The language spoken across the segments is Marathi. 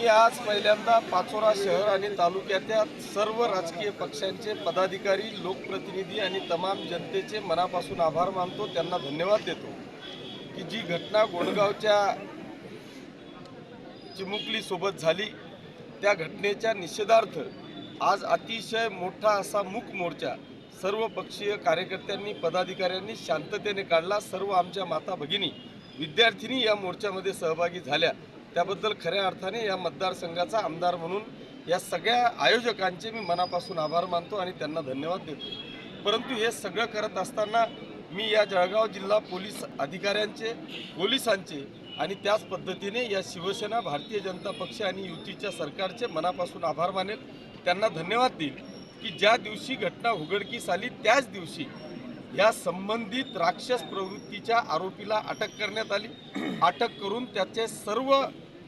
मी आज पहिल्यांदा पाचोरा शहर आणि तालुक्यातल्या सर्व राजकीय पक्षांचे पदाधिकारी लोकप्रतिनिधी आणि तमाम जनतेचे मनापासून आभार मानतो. त्यांना धन्यवाद देतो की जी घटना गोंडगावच्या चिमुकलीसोबत झाली त्या घटनेच्या निषेधार्थ आज अतिशय मोठा असा मूक मोर्चा सर्व पक्षीय कार्यकर्त्यांनी पदाधिकाऱ्यांनी शांततेने काढला. सर्व आमच्या माता भगिनी विद्यार्थिनी या मोर्चामध्ये सहभागी झाल्या. त्याबद्दल खऱ्या अर्थाने या मतदारसंघाचा आमदार म्हणून या सगळ्या आयोजकांचे मी मनापासून आभार मानतो आणि त्यांना धन्यवाद देतो. परंतु हे सगळं करत असताना मी या जळगाव जिल्हा पोलीस अधिकाऱ्यांचे पोलिसांचे आणि त्याच पद्धतीने या शिवसेना भारतीय जनता पक्ष आणि युतीच्या सरकारचे मनापासून आभार मानेल. त्यांना धन्यवाद देईल की ज्या दिवशी घटना उघडकीस आली त्याच दिवशी या संबंधित राक्षस प्रवृत्तीच्या आरोपीला अटक करण्यात आली. अटक करून त्याचे सर्व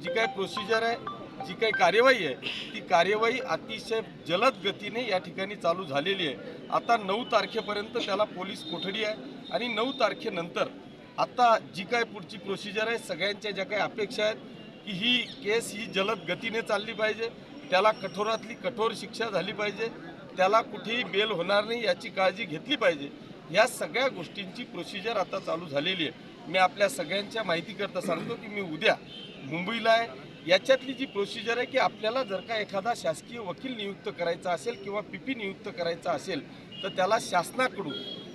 जी काही प्रोसिजर आहे जी काही कार्यवाही आहे ती कार्यवाही अतिशय जलद गतीने या ठिकाणी चालू झालेली आहे. आता नऊ तारखेपर्यंत त्याला पोलीस कोठडी आहे आणि नऊ तारखेनंतर आता जी काय पुढची प्रोसिजर आहे सगळ्यांच्या ज्या काही अपेक्षा आहेत की ही केस ही जलद गतीने चालली पाहिजे त्याला कठोरातली कठोर शिक्षा झाली पाहिजे त्याला कुठेही बेल होणार नाही याची काळजी घेतली पाहिजे. या सगळ्या गोष्टींची प्रोसिजर आता चालू झालेली आहे. मी आपल्या सगळ्यांच्या माहितीकरता सांगतो की मी उद्या मुंबईला आहे. याच्यातली जी प्रोसिजर आहे की आपल्याला जर का एखादा शासकीय वकील नियुक्त करायचा असेल किंवा पी पी नियुक्त करायचा असेल तर त्याला शासनाकडून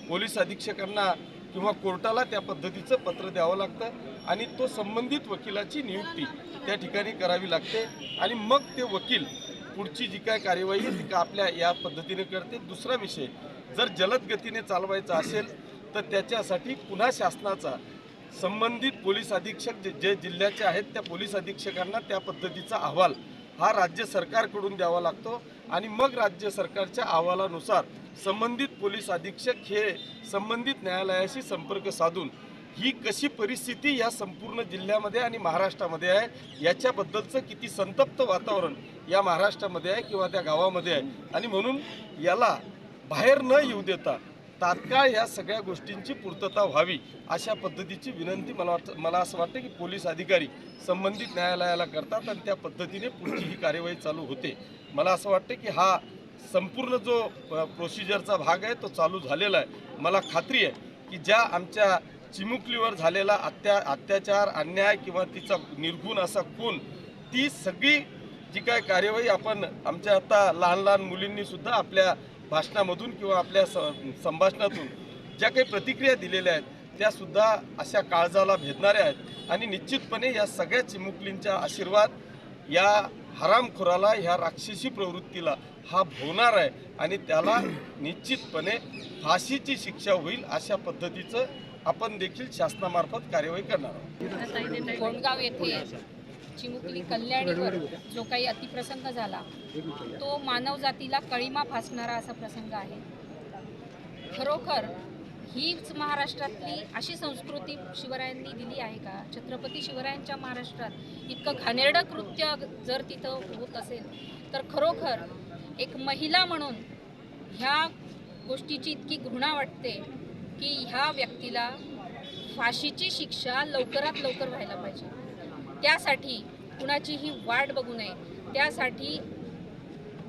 पोलीस अधीक्षकांना किंवा कोर्टाला त्या पद्धतीचं पत्र द्यावं लागतं आणि तो संबंधित वकिलाची नियुक्ती त्या ठिकाणी करावी लागते आणि मग ते वकील पुढची जी काय कार्यवाही आहे ती का आपल्या या पद्धतीने करते दुसरा विषय जर जलद गतीने चालवायचं असेल तर त्याच्यासाठी पुन्हा शासनाचा संबंधित पोलीस अधीक्षक जे जे जिल्ह्याचे आहेत त्या पोलीस अधीक्षकांना त्या पद्धतीचा अहवाल हा राज्य सरकारकडून द्यावा लागतो. आणि मग राज्य सरकारच्या अहवालानुसार संबंधित पोलीस अधीक्षक हे संबंधित न्यायालयाशी संपर्क साधून ही कशी परिस्थिती या संपूर्ण जिल्ह्यामध्ये आणि महाराष्ट्रामध्ये आहे याच्याबद्दलचं किती संतप्त वातावरण या महाराष्ट्रामध्ये आहे किंवा त्या गावामध्ये आहे. आणि म्हणून याला बाहेर न येऊ देता तात्काळ या सगळ्या गोष्टींची पूर्तता व्हावी अशा पद्धतीची विनंती मला वाटतं मला असं वाटतं की पोलीस अधिकारी संबंधित न्यायालयाला करतात आणि त्या पद्धतीने पुढची ही कार्यवाही चालू होते. मला असं वाटतं की हा संपूर्ण जो प्रोसिजरचा भाग आहे तो चालू झालेला आहे. मला खात्री आहे की ज्या आमच्या चिमुकलीवर झालेला अत्या अत्याचार अन्याय किंवा तिचा निर्गुण असा खून ती सगळी जी काय कार्यवाही आपण आमच्या आता लहान लहान मुलींनी सुद्धा आपल्या भाषणामधून किंवा आपल्या स- संभाषणातून ज्या काही प्रतिक्रिया दिलेल्या आहेत त्यासुद्धा अशा काळजाला भेदणाऱ्या आहेत. आणि निश्चितपणे या सगळ्या चिमुकलींचा आशीर्वाद या हरामखोराला ह्या राक्षसी प्रवृत्तीला हा भोवणार आहे आणि त्याला निश्चितपणे फाशीची शिक्षा होईल अशा पद्धतीचं आपण देखील शासनामार्फत कार्यवाही करणार आहोत. चिमुकली कल्याणीवर जो काही अतिप्रसंग झाला तो मानवजातीला कळीमा फासणारा असा प्रसंग आहे. खरोखर हीच महाराष्ट्रातली अशी संस्कृती शिवरायांनी दिली आहे का? छत्रपती शिवरायांच्या महाराष्ट्रात इतकं घाणेरडं कृत्य जर तिथं होत असेल तर खरोखर एक महिला म्हणून ह्या गोष्टीची इतकी घृणा वाटते की ह्या व्यक्तीला फाशीची शिक्षा लवकरात लवकर व्हायला पाहिजे. त्यासाठी कुणाचीही वाट बघू नये. त्यासाठी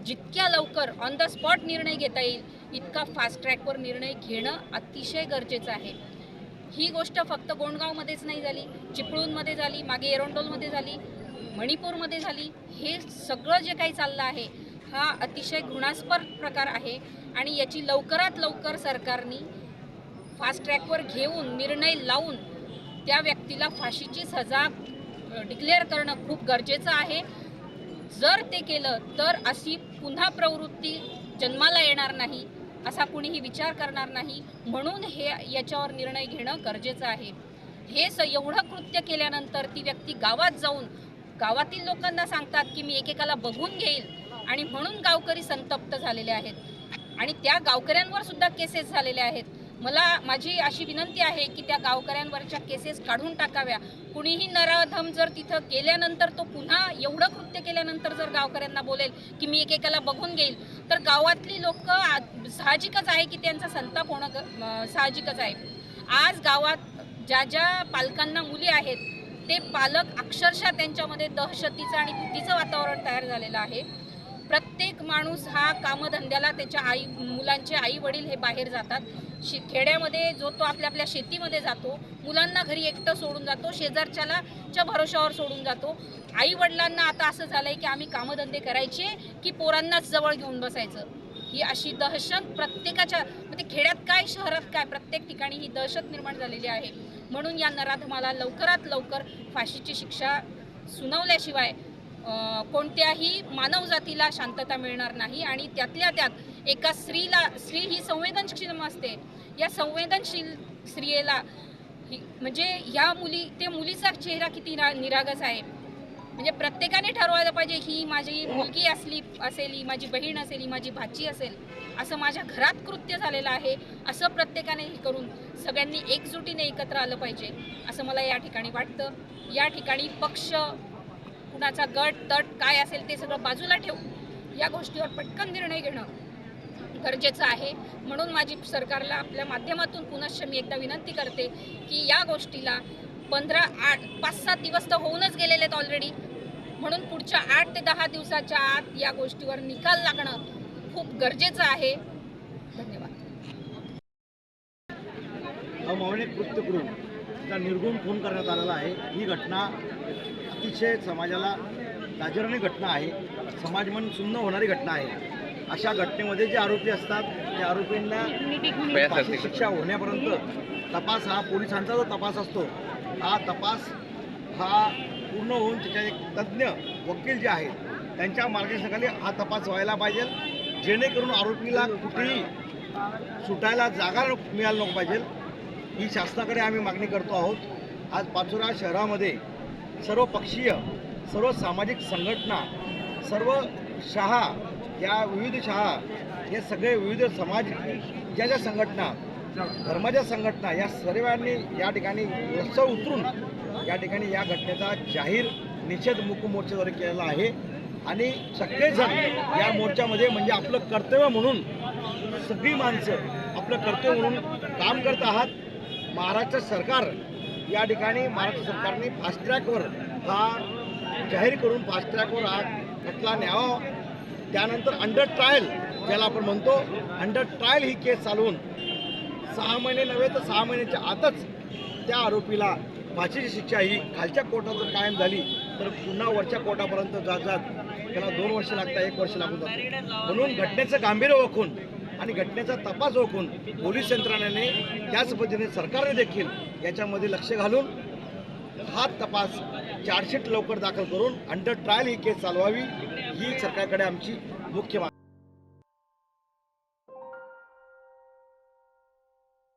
जितक्या लवकर ऑन द स्पॉट निर्णय घेता येईल इतका फास्ट ट्रॅकवर निर्णय घेणं अतिशय गरजेचं आहे. ही गोष्ट फक्त गोंडगावमध्येच नाही झाली चिपळूणमध्ये झाली मागे एरोंडोलमध्ये झाली मणिपूरमध्ये झाली हे सगळं जे काही चाललं आहे हा अतिशय घृणास्पद प्रकार आहे आणि याची लवकरात लवकर सरकारने फास्ट ट्रॅकवर घेऊन निर्णय लावून त्या व्यक्तीला फाशीची सजा डिक्लेअर करणं खूप गरजेचं आहे. जर ते केलं तर अशी पुन्हा प्रवृत्ती जन्माला येणार नाही असा कुणीही विचार करणार नाही. म्हणून हे याच्यावर निर्णय घेणं गरजेचं आहे. हे स एवढं कृत्य केल्यानंतर ती व्यक्ती गावात जाऊन गावातील लोकांना सांगतात की मी एकेकाला बघून घेईल आणि म्हणून गावकरी संतप्त झालेले आहेत. आणि त्या गावकऱ्यांवर सुद्धा केसेस झालेल्या आहेत. मला माझी अशी विनंती आहे की त्या गावकऱ्यांवरच्या केसेस काढून टाकाव्या. कुणीही नराधम जर तिथं गेल्यानंतर तो पुन्हा एवढं कृत्य केल्यानंतर जर गावकऱ्यांना बोलेल की मी एकेकाला बघून घेईल तर गावातली लोक साहजिकच आहे की त्यांचा संताप होणं ग- साहजिकच आहे. आज गावात ज्या ज्या पालकांना मुली आहेत ते पालक अक्षरशः त्यांच्यामध्ये दहशतीचं आणि भीतीचं वातावरण तयार झालेलं आहे. प्रत्येक माणूस हा कामधंद्याला त्याच्या आई मुलांचे आई वडील हे बाहेर जातात. शे खेड्यामध्ये जो तो आपल्या आपल्या शेतीमध्ये जातो मुलांना घरी एकटं सोडून जातो शेजारच्याला च्या भरोशावर सोडून जातो. आई वडिलांना आता असं झालंय की आम्ही कामधंदे करायचे की पोरांनाच जवळ घेऊन बसायचं. ही अशी दहशत प्रत्येकाच्या म्हणजे खेड्यात काय शहरात काय प्रत्येक ठिकाणी ही दहशत निर्माण झालेली आहे. म्हणून या नराधमाला लवकरात लवकर फाशीची शिक्षा सुनावल्याशिवाय कोणत्याही मानवजातीला शांतता मिळणार नाही आणि त्यातल्या त्यात एका स्त्रीला स्त्री ही संवेदनशील असते. या संवेदनशील स्त्रियेला ही म्हणजे ह्या मुली ते मुलीचा चेहरा किती निरा- निरागस आहे. म्हणजे प्रत्येकाने ठरवायला पाहिजे ही माझी मुलगी असली असेल ही माझी बहीण असेल ही माझी भाची असेल असं माझ्या घरात कृत्य झालेलं आहे असं प्रत्येकाने हे करून सगळ्यांनी एकजुटीने एकत्र आलं पाहिजे असं मला या ठिकाणी वाटतं. या ठिकाणी पक्ष कुणाचा गट तट काय असेल ते सगळं बाजूला ठेवून या गोष्टीवर पटकन निर्णय घेणं गरजेचं आहे. म्हणून माझी सरकारला आपल्या माध्यमातून पुनश्च मी एकदा विनंती करते की या गोष्टीला पंधरा आठ पाच सात दिवस तर होऊनच गेलेले आहेत ऑलरेडी म्हणून पुढच्या आठ ते दहा दिवसाच्या आत या गोष्टीवर निकाल लागणं खूप गरजेचं आहे. धन्यवाद. अमावणे कृत्य निर्गुण खून करण्यात आलेला आहे. ही घटना अतिशय समाजाला गाजरणी घटना आहे. समाज मन सुन्न होणारी घटना आहे. अशा घटनेमध्ये जे आरोपी असतात त्या आरोपींना शिक्षा होण्यापर्यंत तपास हा पोलिसांचा जो तपास असतो हा तपास हा पूर्ण होऊन त्याच्या एक तज्ज्ञ वकील जे आहेत त्यांच्या मार्गदर्शनाखाली हा तपास व्हायला पाहिजे. जेणेकरून आरोपीला कुठेही सुटायला जागा मिळायला नको पाहिजे. ही शासनाकडे आम्ही मागणी करतो आहोत. आज पाचोरा शहरामध्ये सर्व पक्षीय सर्व सामाजिक संघटना सर्व शहा या विविध शाळा हे सगळे विविध समाज ज्या ज्या संघटना धर्माच्या संघटना या सर्वांनी या ठिकाणी रस्त्यावर उतरून या ठिकाणी या घटनेचा जाहीर निषेध मुक मोर्चाद्वारे केलेला आहे. आणि सगळेजण या मोर्चामध्ये म्हणजे आपलं कर्तव्य म्हणून सगळी माणसं आपलं कर्तव्य म्हणून काम करत आहात. महाराष्ट्र सरकार या ठिकाणी महाराष्ट्र सरकारने फास्ट ट्रॅकवर हा जाहीर करून फास्ट ट्रॅकवर हा खटला न्यावा. त्यानंतर अंडर ट्रायल ज्याला आपण म्हणतो अंडर ट्रायल ही केस चालवून सहा महिने नव्हे तर सहा महिन्याच्या आतच त्या आरोपीला फाशीची शिक्षा ही खालच्या कोर्टात जर कायम झाली तर पुन्हा वरच्या कोर्टापर्यंत जात जात त्याला दोन वर्ष लागतात एक वर्ष लागून जातं. म्हणून घटनेचं गांभीर्य ओळखून आणि घटनेचा तपास ओळखून पोलीस यंत्रणेने त्याच पद्धतीने सरकारने देखील याच्यामध्ये लक्ष घालून हा तपास चार्जशीट लवकर दाखल करून अंडर ट्रायल ही केस चालवावी. ही सरकारकडे आमची मुख्य मागणी